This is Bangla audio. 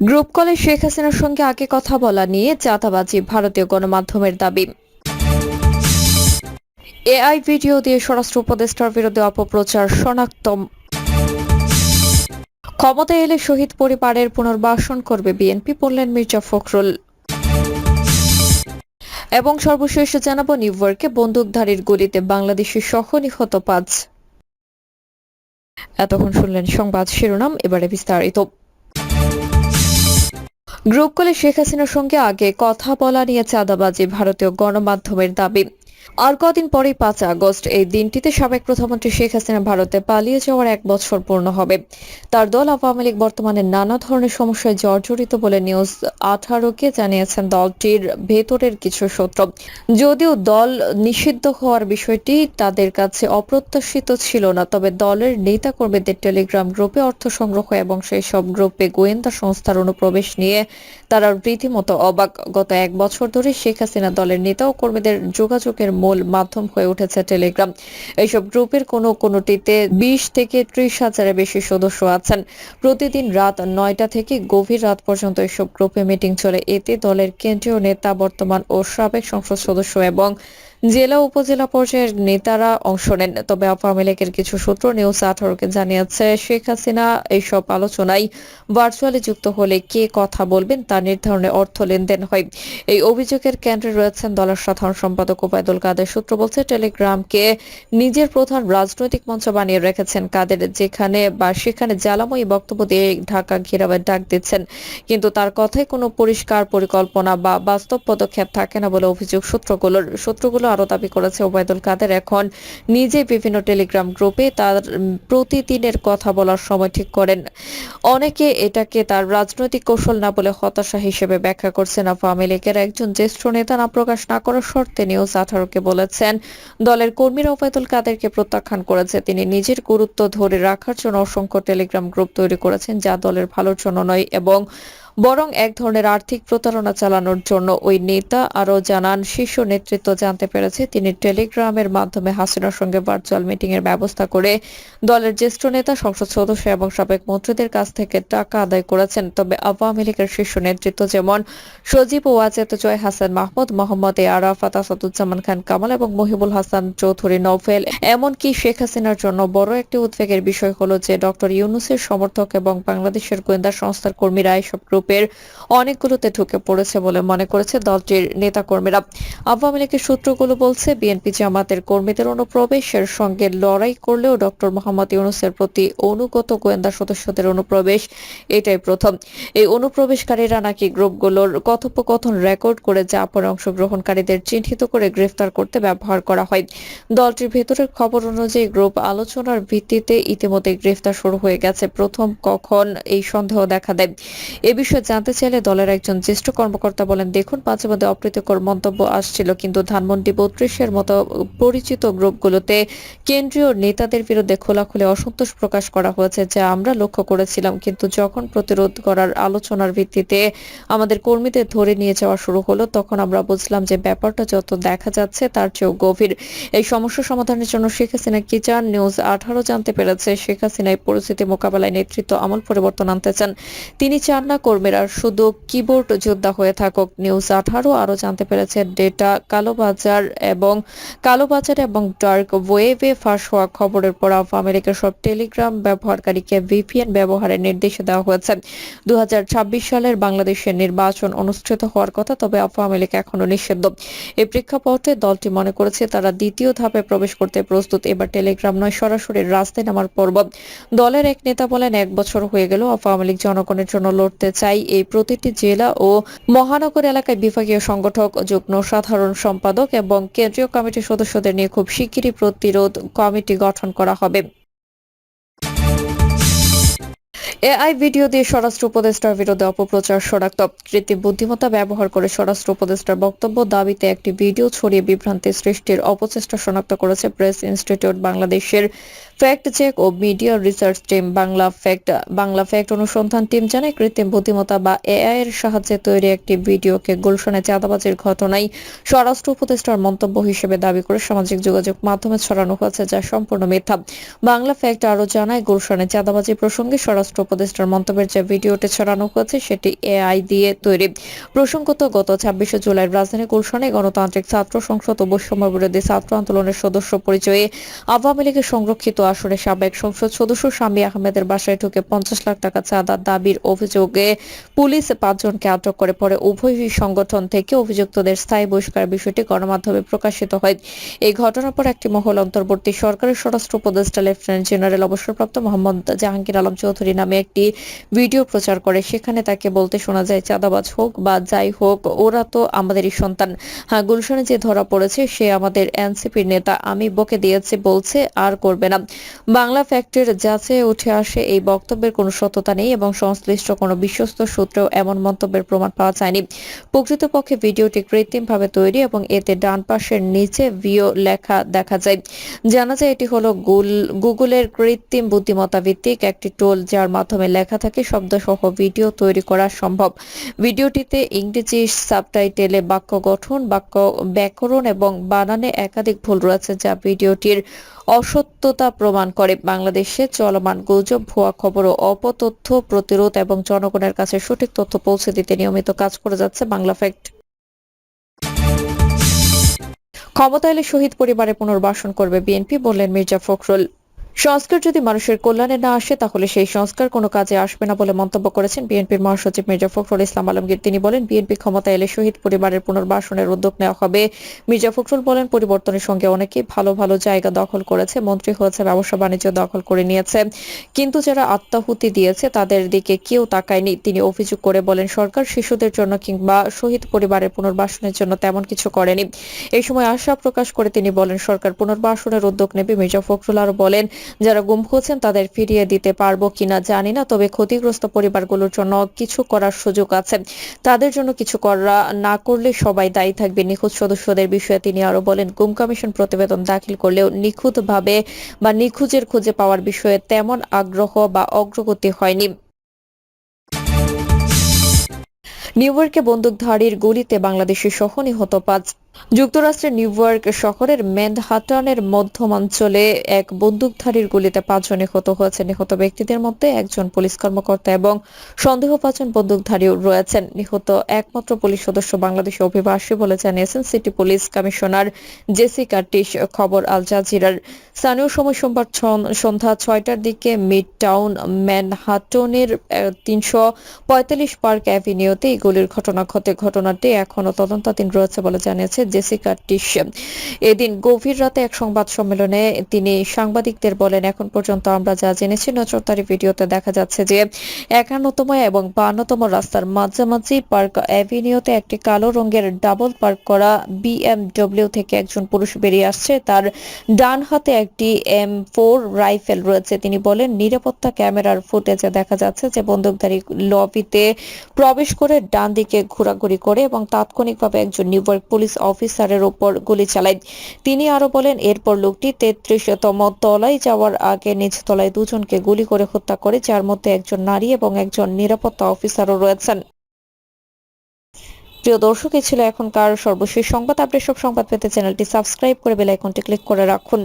গ্রুপ কলে শেখ হাসিনার সঙ্গে আগে কথা বলা নিয়ে চাঁদাবাজি ভারতীয় গণমাধ্যমের দাবি। এআই ভিডিও দিয়ে স্বরাষ্ট্র উপদেষ্টার বিরুদ্ধে অপপ্রচার শনাক্ত ক্ষমতায় এলে শহীদ পরিবারের পুনর্বাসন করবে বিএনপি, বললেন মির্জা ফখরুল। এবং সর্বশেষ জানাব, নিউ ইয়র্কে বন্দুকধারীর গুলিতে বাংলাদেশের সহ নিহত পাঁচ। এতক্ষণ শুনলেন সংবাদ শিরোনাম, এবারে বিস্তারিত। গ্রুপ কলে শেখ হাসিনার সঙ্গে আগে কথা বলা নিয়ে চাঁদাবাজি ভারতীয় গণমাধ্যমের দাবি। আর কদিন পরেই পাঁচ আগস্ট, এই দিনটিতে সাবেক প্রধানমন্ত্রী শেখ হাসিনা ভারতে পালিয়ে যাওয়ার এক বছর পূর্ণ হবে। তার দল আওয়ামী লীগ বর্তমানে নানা ধরনের সমস্যায় জর্জরিত বলে নিউজ আঠারোকে জানিয়েছেন দলটির ভেতরের কিছু সূত্র। যদিও দল নিষিদ্ধ হওয়ার বিষয়টি তাদের কাছে অপ্রত্যাশিত ছিল না, তবে দলের নেতা কর্মীদের টেলিগ্রাম গ্রুপে অর্থ সংগ্রহ এবং সেই সব গ্রুপে গোয়েন্দা সংস্থার অনুপ্রবেশ নিয়ে তারা রীতিমতো অবাক। গত এক বছর ধরে শেখ হাসিনা দলের নেতা ও কর্মীদের যোগাযোগের মূল মাধ্যম হয়ে উঠেছে টেলিগ্রাম। এইসব গ্রুপের কোন কোনটিতে বিশ থেকে ত্রিশ হাজারের বেশি সদস্য আছেন। প্রতিদিন রাত নয়টা থেকে গভীর রাত পর্যন্ত এসব গ্রুপে মিটিং চলে। এতে দলের কেন্দ্রীয় নেতা, বর্তমান ও সাবেক সংসদ সদস্য এবং জেলা উপজেলা পর্যায়ের নেতারা অংশ নেন। তবে আওয়ামী লীগের কিছু সূত্র নিউজ আঠারোকে জানিয়েছে, শেখ হাসিনা এইসব আলোচনায় ভার্চুয়ালি যুক্ত হলে কে কথা বলবেন তা নির্ধারণে অর্থ লেনদেন হয়। এই অভিযোগের কেন্দ্রে রয়েছেন দলের সাধারণ সম্পাদক ওবায়দুল কাদের সূত্র বলছে, টেলিগ্রামকে নিজের প্রধান রাজনৈতিক মঞ্চ বানিয়ে রেখেছেন কাদের, যেখানে বা সেখানে জ্বালাময়ী বক্তব্য দিয়ে ঢাকা ঘেরাওয়ের ডাক দিচ্ছেন। কিন্তু তার কথায় কোনো পরিষ্কার পরিকল্পনা বা বাস্তব পদক্ষেপ থাকে না বলে অভিযোগ সূত্রগুলোর সূত্রগুলো আরও দাবি করেছে ওবায়দুল কাদের। এখন নিজে বিভিন্ন টেলিগ্রাম গ্রুপে তার প্রতিদিনের কথা বলার সময় ঠিক করেন। অনেকে এটাকে তার রাজনৈতিক কৌশল না বলে হতাশা হিসেবে ব্যাখ্যা করছেন আওয়ামী লীগের একজন জ্যেষ্ঠ নেতা না প্রকাশ না করার শর্তে নিউজ আঠারোকে বলেছেন, দলের কর্মীরা ওবায়দুল কাদেরকে প্রত্যাখ্যান করেছে। তিনি নিজের গুরুত্ব ধরে রাখার জন্য অসংখ্য টেলিগ্রাম গ্রুপ তৈরি করেছেন যা দলের ভালোর জন্য নয় এবং বরং এক ধরনের আর্থিক প্রতারণা চালানোর জন্য ওই নেতা আরও জানান, শীর্ষ নেতৃত্ব জানতে পেরেছে তিনি টেলিগ্রামের মাধ্যমে হাসিনার সঙ্গে ভার্চুয়াল মিটিং এর ব্যবস্থা করে দলের জ্যেষ্ঠ নেতা, সংসদ সদস্য এবং সাবেক মন্ত্রীদের কাছ থেকে টাকা আদায় করেছেন। তবে আওয়ামী লীগের শীর্ষ নেতৃত্ব যেমন সজীব ওয়াজেদ, জয় হাসান মাহমুদ, মোহাম্মদ এ আরাফাত, আসাদুজ্জামান খান কামাল এবং মহিবুল হাসান চৌধুরী নৌফেল এমনকি শেখ হাসিনার জন্য বড় একটি উদ্বেগের বিষয় হলো যে ডক্টর ইউনুসের সমর্থক এবং বাংলাদেশের গোয়েন্দা সংস্থার কর্মীরা এসব গ্রুপের অনেকগুলোতে ঢুকে পড়েছে বলে মনে করেছে দলটির নেতাকর্মীরা। আওয়ামী লীগের সূত্রগুলো বলছে, বিএনপি জামাতের কর্মীদের অনুপ্রবেশের সঙ্গে লড়াই করলেও ডক্টর মোহাম্মদ ইউনুসের প্রতি অনুগত গোয়েন্দা সদস্যদের অনুপ্রবেশ, এটাই প্রথম। এই অনুপ্রবেশকারীরা নাকি গ্রুপগুলোর কথোপকথন রেকর্ড করে পরে অংশগ্রহণকারীদের চিহ্নিত করে গ্রেফতার করতে ব্যবহার করা হয়। দলটির ভেতরের খবর অনুযায়ী গ্রুপ আলোচনার ভিত্তিতে ইতিমধ্যে গ্রেফতার শুরু হয়ে গেছে। প্রথম কখন এই সন্দেহ দেখা দেয়। এ বিষয়ে জানতে চাইলে দলের একজন জ্যেষ্ঠ কর্মকর্তা বলেন, দেখুন, মাঝে মধ্যে অপ্রীতিকর মন্তব্য আসছিল, কিন্তু ধানমন্ডি বত্রিশের মতো পরিচিত গ্রুপগুলোতে কেন্দ্রীয় নেতাদের বিরুদ্ধে খোলাখুলি অসন্তোষ প্রকাশ করা হয়েছে, যা আমরা লক্ষ্য করেছিলাম। কিন্তু যখন প্রতিরোধ করার আলোচনার ভিত্তিতে আমাদের কর্মীদের ধরে নিয়ে যাওয়া শুরু হলো, তখন আমরা বুঝলাম যে ব্যাপারটা যত দেখা যাচ্ছে, তার চেয়েও গভীর। এই সমস্যা সমাধানের জন্য শেখ হাসিনা কি চান? নিউজ আঠারো জানতে পেরেছে, শেখ হাসিনা এই পরিস্থিতি মোকাবেলায় নেতৃত্ব আমল পরিবর্তন আনতে চান। তিনি চান না কর্মীরা শুধু কিবোর্ড যোদ্ধা হয়ে থাকুক। নিউজ আঠারো আরও জানতে পেরেছে ডেটা কালোবাজার এবং কালোবাজার এবং ডার্ক ওয়েবে ফাঁস হওয়া খবরের পর অফ আমেরিকার সব টেলিগ্রাম ব্যবহারকারীকে ভিপিএন ব্যবহারের নির্দেশ দেওয়া হয়েছে। দু সালের বাংলাদেশের নির্বাচন অনুষ্ঠিত হওয়ার কথা, তবে আওয়ামী লীগ এখনও নিষিদ্ধ। এই প্রেক্ষাপটে দলটি মনে করেছে, তারা দ্বিতীয় ধাপে প্রবেশ করতে প্রস্তুত। এবার টেলিগ্রাম নয়, সরাসরি রাস্তায় নামার পর্ব। দলের এক নেতা বলেন, এক বছর হয়ে গেল আওয়ামী লীগ জনগণের জন্য লড়তে চাই। এই প্রতিটি জেলা ও মহানগর এলাকায় বিভাগীয় সংগঠক, যুগ্ম সাধারণ সম্পাদক এবং কেন্দ্রীয় কমিটির সদস্যদের নিয়ে খুব শিগগিরই প্রতিরোধ কমিটি গঠন করা হবে। এআই ভিডিও দিয়ে স্বরাষ্ট্র উপদেষ্টার বিরুদ্ধে অপপ্রচার শনাক্ত। কৃত্রিম বুদ্ধিমত্তা ব্যবহার করে স্বরাষ্ট্র উপদেষ্টার বক্তব্য, দাবিতে একটি ভিডিও ছড়িয়ে বিভ্রান্তি সৃষ্টির অপচেষ্টা শনাক্ত করেছে প্রেস ইনস্টিটিউট বাংলাদেশের ফ্যাক্ট চেক ও media research team Bangla fact Bangla fact অনুসন্ধান টিম জানায়, কৃত্রিম বুদ্ধিমত্তা বা এআই এর সাহায্যে তৈরি একটি ভিডিওকে গুলশনে চাঁদাবাজির ঘটনায় স্বরাষ্ট্র উপদেষ্টার মন্তব্য হিসেবে দাবি করে সামাজিক যোগাযোগ মাধ্যমে ছড়ানো হয়েছে, যা সম্পূর্ণ মিথ্যা। বাংলা ফ্যাক্ট আরও জানায়, গুলশনে চাঁদাবাজি প্রসঙ্গে স্বরাষ্ট্র উপদেষ্টার মন্তব্যের যে ভিডিওটি ছড়ানো হয়েছে, সেটি এআই দিয়ে তৈরি। প্রসঙ্গত, গত ছাব্বিশে জুলাই রাজধানী গুলশানে গণতান্ত্রিক ছাত্র সংসদ ও বৈষম্য বিরোধী ছাত্র আন্দোলনের সদস্য পরিচয়ে আওয়ামী লীগের সংরক্ষিত আসনে সাবেক সংসদ সদস্য স্বামী আহমেদের বাসায় ঢুকে পঞ্চাশ লাখ টাকা চাঁদার দাবির অভিযোগে পুলিশ পাঁচজনকে আটক করে। পরে উভয় সংগঠন থেকে অভিযুক্তদের স্থায়ী বহিষ্কারের বিষয়টি গণমাধ্যমে প্রকাশিত হয়। এই ঘটনার পর একটি মহল অন্তর্বর্তী সরকারের স্বরাষ্ট্র উপদেষ্টা লেফটেন্যান্ট জেনারেল অবসরপ্রাপ্ত মোহাম্মদ জাহাঙ্গীর আলম চৌধুরী নামে একটি ভিডিও প্রচার করে। সেখানে তাকে বলতে শোনা যায়, চাঁদাবাজ হোক বা যাই হোক, ওরা তো আমাদেরই সন্তান। হ্যাঁ গুলশানে যে ধরা পড়েছে, সে আমাদের এনসিপির নেতা। আমি বকে দিয়েছে, বলছে, আর করবে না। বাংলা ফ্যাক্টের যাচাই উঠে আসে এই বক্তব্যের কোনো সত্যতা নেই এবং সংশ্লিষ্ট কোনো বিশ্বস্ত সূত্রেও এমন মন্তব্যের প্রমাণ পাওয়া যায়নি। প্রকৃতপক্ষে ভিডিওটি কৃত্রিমভাবে তৈরি এবং এতে ডান পাশের নিচে ভিও লেখা দেখা যায়। জানা যায়, এটি হলো গুল- গুগলের কৃত্রিম বুদ্ধিমত্তা ভিত্তিক একটি টোল, যার মাধ্যমে লেখা থাকে, শব্দসহ ভিডিও তৈরি করা সম্ভব। ভিডিওটিতে ইংরেজি সাবটাইটেলে বাক্য গঠন, বাক্য ব্যাকরণ এবং বানানে একাধিক ভুল রয়েছে যা ভিডিওটির অসত্যতা প্রমাণ করে। বাংলাদেশে চলমান গুজব, ভুয়া খবর ও অপতথ্য প্রতিরোধ এবং জনগণের কাছে সঠিক তথ্য পৌঁছে দিতে নিয়মিত কাজ করে যাচ্ছে বাংলা ফ্যাক্ট। ক্ষমতা এলে শহীদ পরিবারে পুনর্বাসন করবে বিএনপি, বললেন মির্জা ফখরুল। সংস্কার যদি মানুষের কল্যাণে না আসে, তাহলে সেই সংস্কার কোনো কাজে আসবে না বলে মন্তব্য করেছেন বিএনপির মহাসচিব মির্জা ফখরুল ইসলাম আলমগীর। তিনি বলেন, বিএনপি ক্ষমতা এলে শহীদ পরিবারের পুনর্বাসনের উদ্যোগ নেওয়া হবে। মির্জা ফখরুল বলেন, পরিবর্তনের সঙ্গে অনেকেই ভালো ভালো জায়গা দখল করেছে। মন্ত্রী হয়েছে, ব্যবসা বাণিজ্য দখল করে নিয়েছে। কিন্তু যারা আত্মাহুতি দিয়েছে, তাদের দিকে কেউ তাকায়নি। তিনি অভিযোগ করে বলেন, সরকার শিশুদের জন্য কিংবা শহীদ পরিবারের পুনর্বাসনের জন্য তেমন কিছু করেনি। এই সময় আশা প্রকাশ করে তিনি বলেন, সরকার পুনর্বাসনের উদ্যোগ নেবে। মির্জা ফখরুল আরও বলেন যারা গুম হয়েছেন তাদের ফিরিয়ে দিতে পারব কিনা জানি না, তবে ক্ষতিগ্রস্ত পরিবারগুলোর জন্য কিছু করার সুযোগ আছে। তাদের জন্য কিছু করা না করলে সবাই দায়ী থাকবে। নিখোঁজ সদস্যদের বিষয়ে তিনি আরও বলেন, গুম কমিশন প্রতিবেদন দাখিল করলেও নিখুঁতভাবে বা নিখোঁজের খুঁজে পাওয়ার বিষয়ে তেমন আগ্রহ বা অগ্রগতি হয়নি। নিউ ইয়র্কে বন্দুকধারীর গুলিতে বাংলাদেশি সহ নিহত পাঁচ যুক্তরাষ্ট্রের নিউ ইয়র্ক শহরের ম্যানহাটানের মধ্যমাঞ্চলে এক বন্দুকধারীর গুলিতে পাঁচজন নিহত হয়েছে। নিহত ব্যক্তিদের মধ্যে একজন পুলিশ কর্মকর্তা এবং সন্দেহভাজন বন্দুকধারীও রয়েছেন। নিহত একমাত্র পুলিশ সদস্য বাংলাদেশে অভিবাসী বলে জানিয়েছেন city police commissioner Jessica Tisch. খবর আল জাজিরার। স্থানীয় সময় সোমবার সন্ধ্যা ছয়টার দিকে মিড টাউন ম্যানহাটনের তিনশো পঁয়তাল্লিশ পার্ক অ্যাভিনিউতে এই গুলির ঘটনা ঘটে। ঘটনাটি এখনও তদন্তাধীন রয়েছে বলে জানিয়েছে জেসিকা টিশ এদিন গভীর রাতে এক সংবাদ সম্মেলনে তিনি সাংবাদিকদের বলেন, এখন পর্যন্ত আমরা যা জেনেছি, নজরদারি ভিডিওতে দেখা যাচ্ছে যে একান্নতম এবং বান্নতম রাস্তার মাঝামাঝি পার্ক অ্যাভিনিউতে একটি কালো রঙের ডাবল পার্ক করা বিএমডব্লিউ থেকে একজন পুরুষ বেরিয়ে আসছে। তার ডান হাতে একটি এম ফোর রাইফেল রয়েছে। তিনি বলেন, নিরাপত্তা ক্যামেরার ফুটেজে দেখা যাচ্ছে যে বন্দুকধারী লবিতে প্রবেশ করে ডান দিকে ঘোরাঘুরি করে এবং তাৎক্ষণিকভাবে একজন নিউ পুলিশ অফিসারের উপর গুলি চালায়। তিনি আরও বলেন, এরপর লোকটি তেত্রিশতম তলায় যাওয়ার আগে নিজ তলায় দুজনকে গুলি করে হত্যা করে, যার মধ্যে একজন নারী এবং একজন নিরাপত্তা অফিসারও রয়েছেন। প্রিয় দর্শক, এ ছিল এখনকার সর্বশেষ সংবাদ। আপডেট সব সংবাদ পেতে চ্যানেলটি সাবস্ক্রাইব করে বেল আইকনটি ক্লিক করে রাখুন।